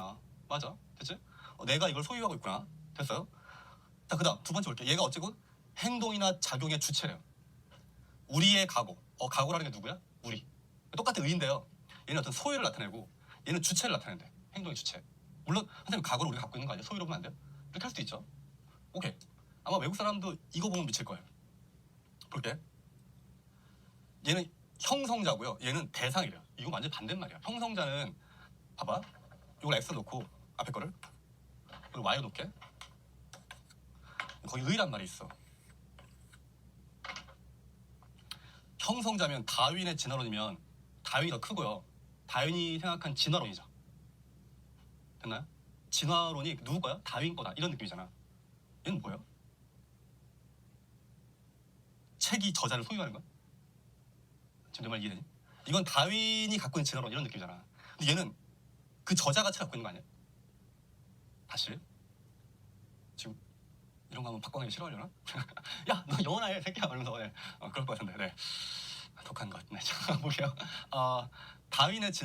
있구나. 맞아. 됐지? 어, 내가 이걸 소유하고 있구나. 됐어요? 자, 그 다음 두 번째 볼게요. 얘가 어쨌건 행동이나 작용의 주체래요. 우리의 각오. 어, 각오라는 게 누구야? 우리. 똑같은 의인데요. 얘는 어떤 소유를 나타내고 얘는 주체를 나타낸대. 행동의 주체. 물론 선생님 각오를 우리가 갖고 있는 거 아니야? 소유로 보면 안 돼요? 이렇게 할 수도 있죠. 오케이. 아마 외국 사람도 이거 보면 미칠 거예요. 볼게. 얘는 형성자고요. 얘는 대상이래요. 이거 완전 반대말이야. 형성자는 봐봐. 이걸 x 놓고 앞에 거를 그리고 y 놓게. 거기 의란 말이 있어. 형성자면 다윈의 진화론이면 다윈이 더 크고요. 다윈이 생각한 진화론이죠. 됐나요? 진화론이 누구 거야? 다윈 거다. 이런 느낌이잖아. 얘는 뭐예요? 책이 저자를 소유하는 거야? 지금 내 말 이해되니? 이건 다윈이 갖고 있는 진화론 이런 느낌이잖아. 근데 얘는 그 저자가 책 갖고 있는 거 아니야? 다시 지금 이런 거 하면 박광일 싫어하려나? 야, 너 영어나 해, 새끼야. 이러면서 네. 어, 그럴 것 같은데, 네. 독한 것. 네, 자, 볼게요. 어, 다윈의 진